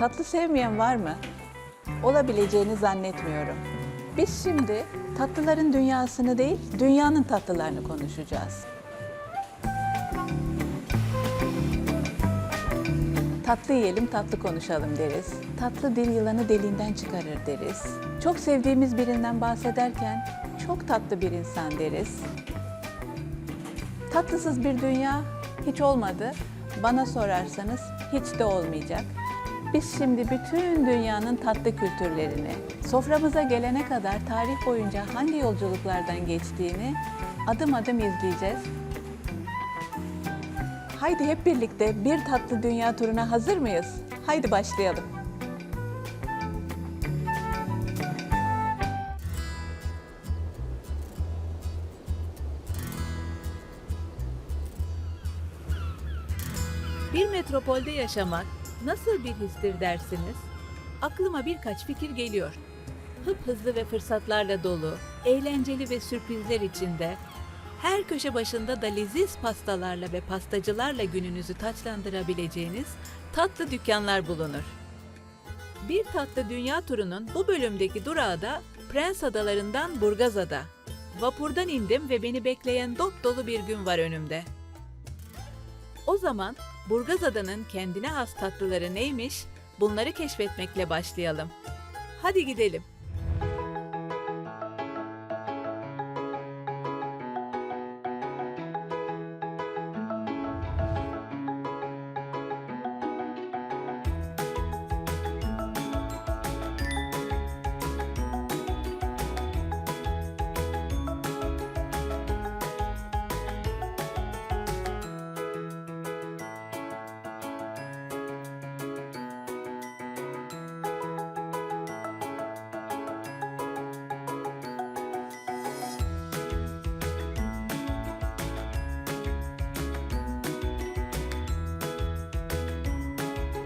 Tatlı sevmeyen var mı? Olabileceğini zannetmiyorum. Biz şimdi tatlıların dünyasını değil, dünyanın tatlılarını konuşacağız. Tatlı yiyelim, tatlı konuşalım deriz. Tatlı dil yılanı deliğinden çıkarır deriz. Çok sevdiğimiz birinden bahsederken çok tatlı bir insan deriz. Tatlısız bir dünya hiç olmadı. Bana sorarsanız hiç de olmayacak. Biz şimdi bütün dünyanın tatlı kültürlerini, soframıza gelene kadar tarih boyunca hangi yolculuklardan geçtiğini adım adım izleyeceğiz. Haydi hep birlikte bir tatlı dünya turuna hazır mıyız? Haydi başlayalım. Bir metropolde yaşamak nasıl bir histir dersiniz? Aklıma birkaç fikir geliyor. Hıp hızlı ve fırsatlarla dolu, eğlenceli ve sürprizler içinde, her köşe başında da leziz pastalarla ve pastacılarla gününüzü taçlandırabileceğiniz tatlı dükkanlar bulunur. Bir tatlı dünya turunun bu bölümdeki durağı da Prens Adalarından Burgazada. Vapurdan indim ve beni bekleyen dop dolu bir gün var önümde. O zaman Burgazada'nın kendine has tatlıları neymiş? Bunları keşfetmekle başlayalım. Hadi gidelim.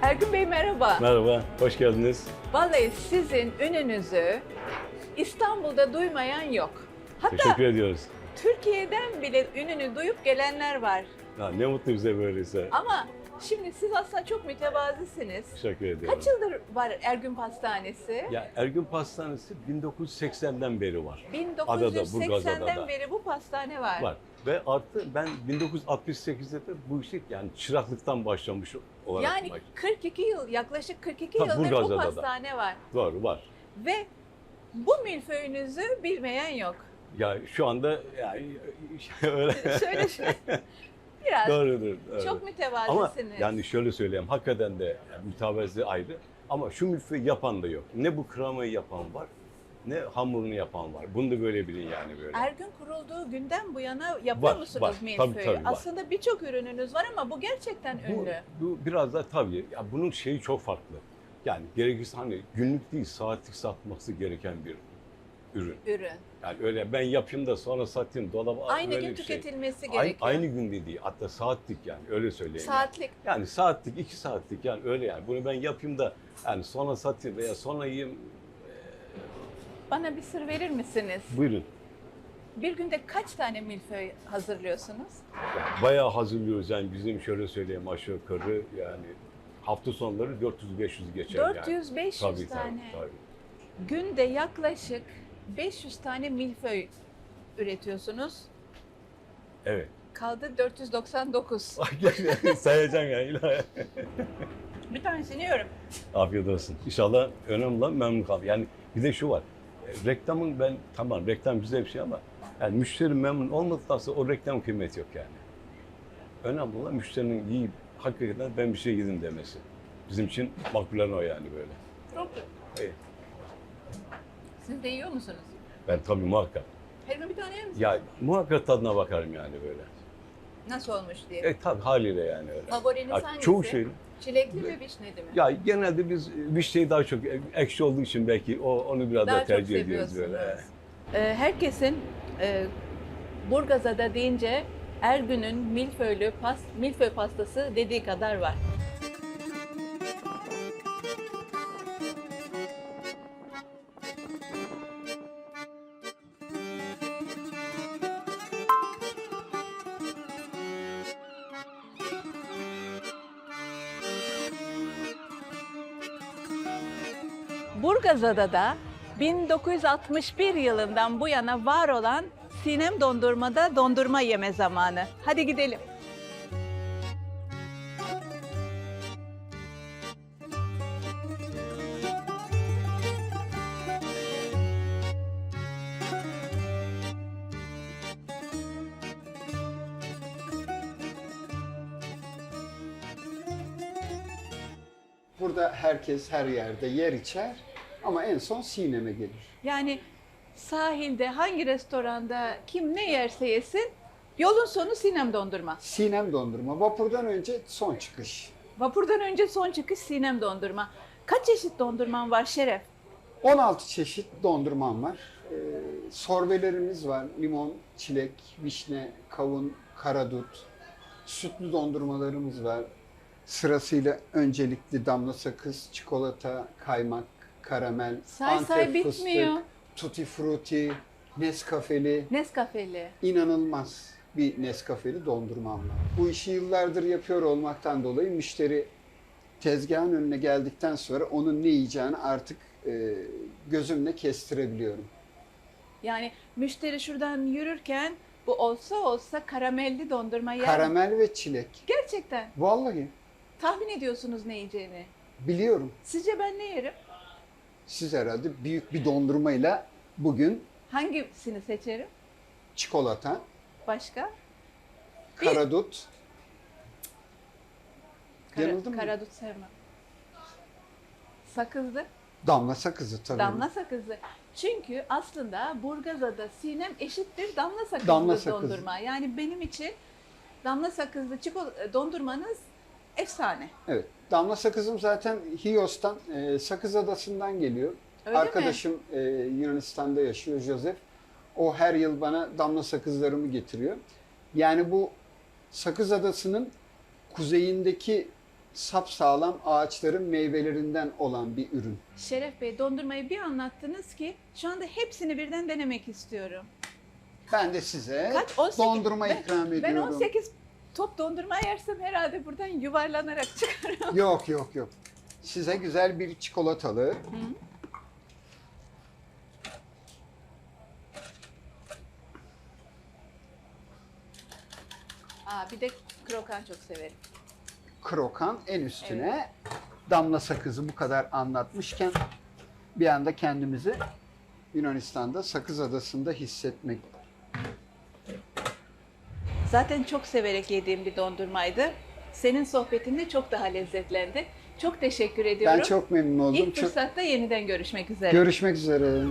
Ergün Bey merhaba. Merhaba, hoş geldiniz. Vallahi sizin ününüzü İstanbul'da duymayan yok. Hatta Teşekkür ediyoruz. Türkiye'den bile ününü duyup gelenler var. Ya, ne mutlu bize böyleyse. Ama şimdi siz aslında çok mütevazısınız. Teşekkür ediyorum. Kaç yıldır var Ergün Pastanesi? Ya Ergün Pastanesi 1980'den beri var. Adada, 1980'den Burgazada'da. beri bu pastane var. Var. Ve artı ben 1968'de de bu işi yani çıraklıktan başlamış olarak Yani baş- 42 yıl, yaklaşık 42 Tabii, yıldır bu da. pastane var. Doğru var. Ve bu milföyünüzü bilmeyen yok. Ya şu anda yani öyle Şöyle şöyle. Biraz doğrudur. doğru. çok Ama mütevazısınız. yani şöyle söyleyeyim hakikaten de yani mütevazi ayrı ama şu milföyü yapan da yok. Ne bu kremayı yapan var ne hamurunu yapan var. Bunu da böyle bilin yani böyle. Ergün kurulduğu günden bu yana yapıyor Var, musunuz var. milföyü? Tabii, tabii, var. Aslında birçok ürününüz var ama bu gerçekten Bu, ünlü. bu biraz da tabii ya bunun şeyi çok farklı. Yani gerekirse hani günlük değil saatlik satması gereken bir ürün. Ürün. Yani öyle ben yapayım da sonra satayım dolaba Aynı öyle gün bir şey. tüketilmesi Aynı, gerekiyor. aynı gün dediği hatta saatlik yani öyle söyleyeyim. Saatlik. Yani saatlik, iki saatlik yani öyle yani. Bunu ben yapayım da yani sonra satayım veya sonra yiyeyim. Bana bir sır verir misiniz? Buyurun. Bir günde kaç tane milföy hazırlıyorsunuz? Bayağı hazırlıyoruz yani bizim şöyle söyleyeyim aşağı yukarı yani hafta sonları 400-500 geçer yani. 400-500 Tabii, tane. tabii, tabii. Günde yaklaşık 500 tane milföy üretiyorsunuz. Evet. Kaldı 499. Sayacağım yani. Bir tanesini yiyorum. Afiyet olsun. İnşallah önemli olan memnun kal. Yani bir de şu var. Reklamın ben tamam reklam güzel bir şey ama yani müşteri memnun olmadıktan sonra o reklam kıymeti yok yani. Önemli olan müşterinin yiyip hakikaten ben bir şey yedim demesi. Bizim için makbulen o yani böyle. Çok. Evet. Siz de yiyor musunuz? Ben tabii muhakkak. Her gün bir tane yer misiniz? Ya muhakkak tadına bakarım yani böyle. Nasıl olmuş diye. E tabii haliyle yani öyle. Favoriniz Ya, hangisi? çoğu şey. Çilekli mi vişneli mi? Ya genelde biz vişneyi daha çok ekşi olduğu için belki o onu biraz Daha daha, tercih ediyoruz böyle. Ee, herkesin e, Burgazada deyince Ergün'ün milföylü pas, milföy pastası dediği kadar var. Burgazada da 1961 yılından bu yana var olan Sinem Dondurma'da dondurma yeme zamanı. Hadi gidelim. Burada herkes her yerde yer içer ama en son sineme gelir. Yani sahilde hangi restoranda kim ne yerse yesin yolun sonu Sinem Dondurma. Sinem dondurma. Vapurdan önce son çıkış. Vapurdan önce son çıkış Sinem Dondurma. Kaç çeşit dondurman var Şeref? 16 çeşit dondurmam var. Ee, sorbelerimiz var. Limon, çilek, vişne, kavun, karadut. Sütlü dondurmalarımız var. Sırasıyla öncelikli damla sakız, çikolata, kaymak, karamel, Say say antep bitmiyor. fıstık, tutti frutti, Nescafe'li. Nescafe'li. inanılmaz bir Nescafe'li dondurmam var. Bu işi yıllardır yapıyor olmaktan dolayı müşteri tezgahın önüne geldikten sonra onun ne yiyeceğini artık e, gözümle kestirebiliyorum. Yani müşteri şuradan yürürken bu olsa olsa karamelli dondurma yer. Karamel ve çilek. Gerçekten Vallahi tahmin ediyorsunuz ne yiyeceğini. biliyorum. Sizce ben ne yerim? Siz herhalde büyük bir dondurmayla bugün Hangisini seçerim? çikolata, Başka? Karadut, Kara, Yanıldım mı? karadut sevmem. Sakızlı. damla sakızı tabii. Damla sakızlı. Çünkü aslında Burgazada sinem eşittir damla sakızlı Damla sakızı. dondurma. Yani benim için damla sakızlı çikolata dondurmanız efsane. Evet. Damla sakızım zaten Hios'tan, e, Sakız Adası'ndan geliyor. Öyle mi? Arkadaşım e, Yunanistan'da yaşıyor Joseph. O her yıl bana damla sakızlarımı getiriyor. Yani bu Sakız Adası'nın kuzeyindeki sapsağlam ağaçların meyvelerinden olan bir ürün. Şeref Bey dondurmayı bir anlattınız ki şu anda hepsini birden denemek istiyorum. Ben de size Kaç? 18 dondurma ben- ikram Ben ediyorum. 18 top dondurma yersem herhalde buradan yuvarlanarak çıkarım. Yok yok yok. Size güzel bir çikolatalı. Aa, bir de krokan çok severim. krokan en üstüne damla sakızı bu kadar anlatmışken bir anda kendimizi Yunanistan'da Sakız Adası'nda hissetmek. Zaten çok severek yediğim bir dondurmaydı. Senin sohbetinde çok daha lezzetlendi. Çok teşekkür ediyorum. Ben çok memnun oldum. İlk Çok fırsatta yeniden görüşmek üzere. görüşmek üzere.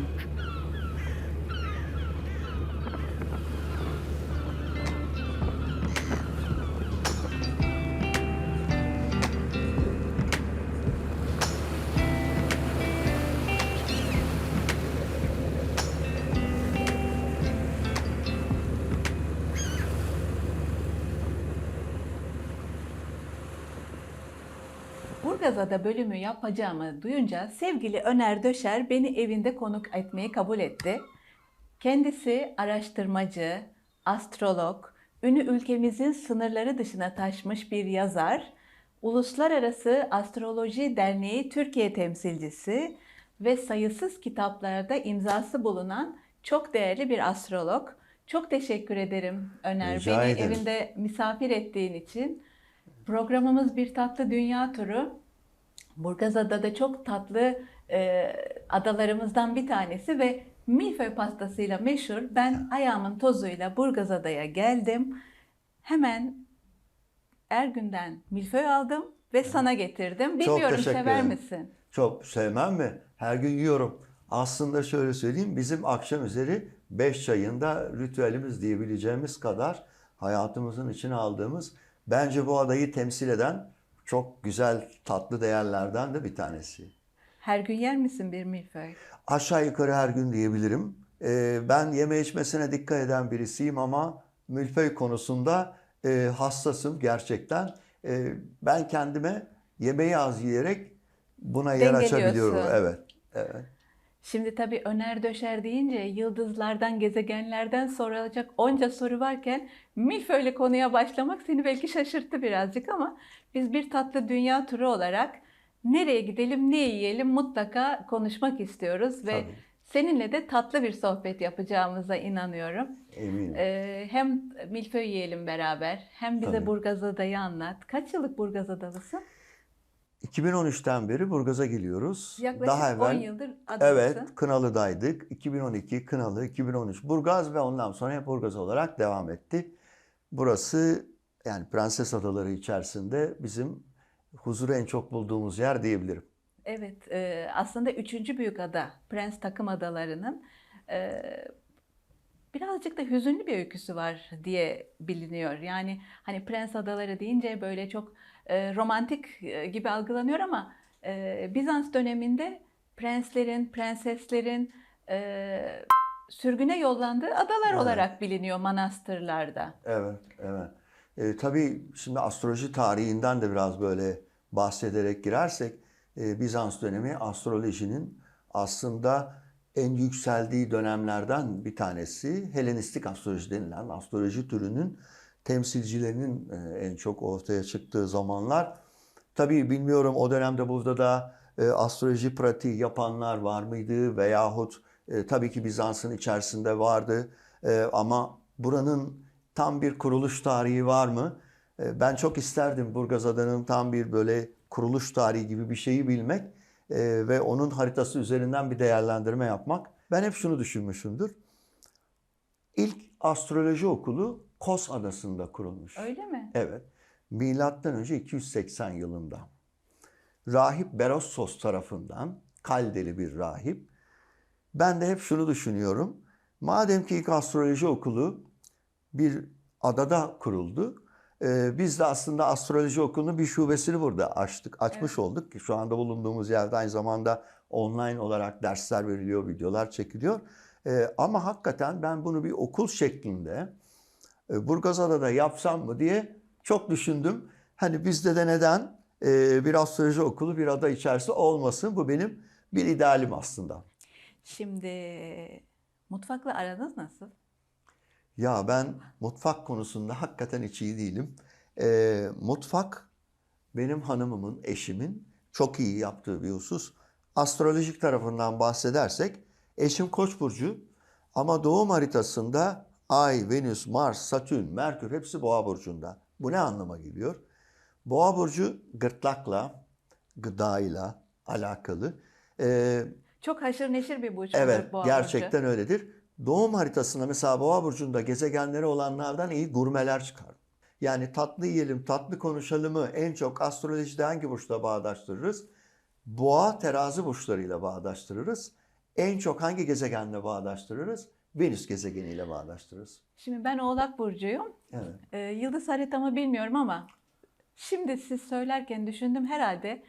Burgazada bölümü yapacağımı duyunca sevgili Öner Döşer beni evinde konuk etmeyi kabul etti. Kendisi araştırmacı, astrolog, ünü ülkemizin sınırları dışına taşmış bir yazar, Uluslararası Astroloji Derneği Türkiye temsilcisi ve sayısız kitaplarda imzası bulunan çok değerli bir astrolog. Çok teşekkür ederim Öner Rica beni ederim. evinde misafir ettiğin için. Programımız Bir Tatlı Dünya Turu. Burgazada da çok tatlı e, adalarımızdan bir tanesi ve milföy pastasıyla meşhur. Ben ayağımın tozuyla Burgazada'ya geldim. Hemen Ergün'den milföy aldım ve sana getirdim. Bilmiyorum teşekkür sever ederim. misin? Çok sevmem mi? Her gün yiyorum. Aslında şöyle söyleyeyim, bizim akşam üzeri beş çayında ritüelimiz diyebileceğimiz kadar hayatımızın içine aldığımız, bence bu adayı temsil eden çok güzel tatlı değerlerden de bir tanesi. Her gün yer misin bir milföy? Aşağı yukarı her gün diyebilirim. Ee, ben yeme içmesine dikkat eden birisiyim ama mülföy konusunda e, hassasım gerçekten. E, ben kendime yemeği az yiyerek buna yer açabiliyorum. Evet, evet. Şimdi tabii Öner Döşer deyince yıldızlardan, gezegenlerden sorulacak onca soru varken milföyle konuya başlamak seni belki şaşırttı birazcık ama biz bir tatlı dünya turu olarak nereye gidelim, ne yiyelim mutlaka konuşmak istiyoruz ve Tabii. seninle de tatlı bir sohbet yapacağımıza inanıyorum. Eminim. Ee, hem milföy yiyelim beraber, hem bize Tabii. Burgazada'yı anlat. Kaç yıllık Burgazadalısın? 2013'ten beri Burgaz'a geliyoruz. Yaklaşık Daha evvel 10 yıldır adalısın. Evet, Kınalı'daydık. 2012 Kınalı, 2013 Burgaz ve ondan sonra hep Burgaz olarak devam etti. Burası yani Prenses Adaları içerisinde bizim huzuru en çok bulduğumuz yer diyebilirim. Evet, e, aslında üçüncü büyük ada, Prens Takım Adaları'nın e, birazcık da hüzünlü bir öyküsü var diye biliniyor. Yani hani Prens Adaları deyince böyle çok e, romantik e, gibi algılanıyor ama e, Bizans döneminde prenslerin, prenseslerin e, sürgüne yollandığı adalar Evet. olarak biliniyor manastırlarda. Evet, evet. E, tabii şimdi astroloji tarihinden de biraz böyle bahsederek girersek e, Bizans dönemi astrolojinin aslında en yükseldiği dönemlerden bir tanesi Helenistik astroloji denilen astroloji türünün temsilcilerinin e, en çok ortaya çıktığı zamanlar. Tabii bilmiyorum o dönemde burada da e, astroloji pratiği yapanlar var mıydı veyahut e, tabii ki Bizans'ın içerisinde vardı ama buranın tam bir kuruluş tarihi var mı? Ben çok isterdim Burgazada'nın tam bir böyle kuruluş tarihi gibi bir şeyi bilmek ve onun haritası üzerinden bir değerlendirme yapmak. Ben hep şunu düşünmüşümdür. İlk astroloji okulu Kos Adası'nda kurulmuş. Öyle mi? Evet. Milattan önce 280 yılında. Rahip Berossos tarafından kaldeli bir rahip. Ben de hep şunu düşünüyorum. Madem ki ilk astroloji okulu bir adada kuruldu. e, biz de aslında astroloji okulunun bir şubesini burada açtık, açmış olduk. ki Şu anda bulunduğumuz yerde aynı zamanda online olarak dersler veriliyor, videolar çekiliyor. E, ama hakikaten ben bunu bir okul şeklinde e, Burgazada'da yapsam mı diye çok düşündüm. Hani bizde de neden e, bir astroloji okulu bir ada içerisinde olmasın? Bu benim bir idealim aslında. Şimdi mutfakla aranız nasıl? Ya ben mutfak konusunda hakikaten hiç iyi değilim. E, mutfak benim hanımımın, eşimin çok iyi yaptığı bir husus. Astrolojik tarafından bahsedersek eşim Koç burcu ama doğum haritasında Ay, Venüs, Mars, Satürn, Merkür hepsi Boğa burcunda. Bu ne anlama geliyor? Boğa burcu gırtlakla, gıdayla alakalı. Ee, Çok haşır neşir bir burçtur Evet, Boğa gerçekten burcu. öyledir. Doğum haritasında mesela Boğa burcunda gezegenleri olanlardan iyi gurmeler çıkar. Yani tatlı yiyelim, tatlı konuşalımı en çok astrolojide hangi burçla bağdaştırırız? Boğa terazi burçlarıyla bağdaştırırız. En çok hangi gezegenle bağdaştırırız? Venüs gezegeniyle bağdaştırırız. Şimdi ben Oğlak Burcu'yum. Evet. Ee, yıldız haritamı bilmiyorum ama şimdi siz söylerken düşündüm herhalde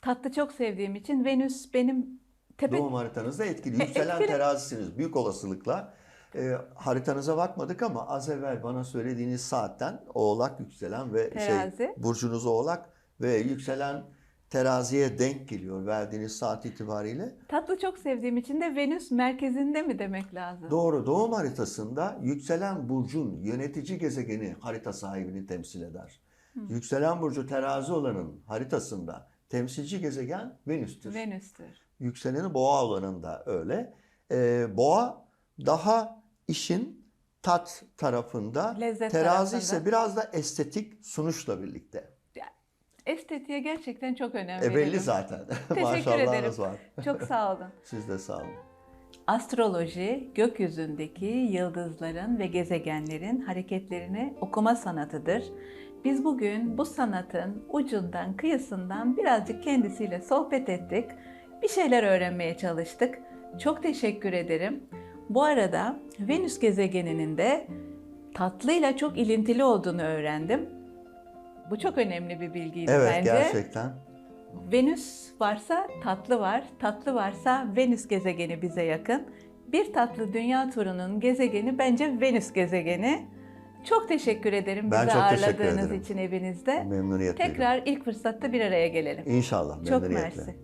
tatlı çok sevdiğim için Venüs benim tepe Doğum haritanızda etkili. Yükselen terazisiniz büyük olasılıkla. E, haritanıza bakmadık ama az evvel bana söylediğiniz saatten oğlak yükselen ve Terazi. şey burcunuz oğlak ve yükselen teraziye denk geliyor verdiğiniz saat itibariyle. tatlı çok sevdiğim için de Venüs merkezinde mi demek lazım? Doğru doğum haritasında yükselen burcun yönetici gezegeni harita sahibini temsil eder. Yükselen burcu terazi olanın haritasında temsilci gezegen Venüs'tür. Venüs'tür. Yükseleni boğa olanında öyle. Ee, boğa daha işin tat tarafında. Lezzet terazi tarafında. ise biraz da estetik sunuşla birlikte. Estetiğe gerçekten çok önem E belli zaten. Teşekkür Maşallahınız ederim. var. Çok sağ olun. Siz de sağ olun. Astroloji, gökyüzündeki yıldızların ve gezegenlerin hareketlerini okuma sanatıdır. Biz bugün bu sanatın ucundan, kıyısından birazcık kendisiyle sohbet ettik. Bir şeyler öğrenmeye çalıştık. Çok teşekkür ederim. Bu arada Venüs gezegeninin de tatlıyla çok ilintili olduğunu öğrendim. Bu çok önemli bir bilgiydi Evet bence. gerçekten. Venüs varsa tatlı var, tatlı varsa Venüs gezegeni bize yakın. Bir tatlı dünya turunun gezegeni bence Venüs gezegeni. Çok teşekkür ederim Ben bizi çok ağırladığınız ederim. için evinizde. Memnuniyetle. Tekrar ilk fırsatta bir araya gelelim. İnşallah Çok mersi.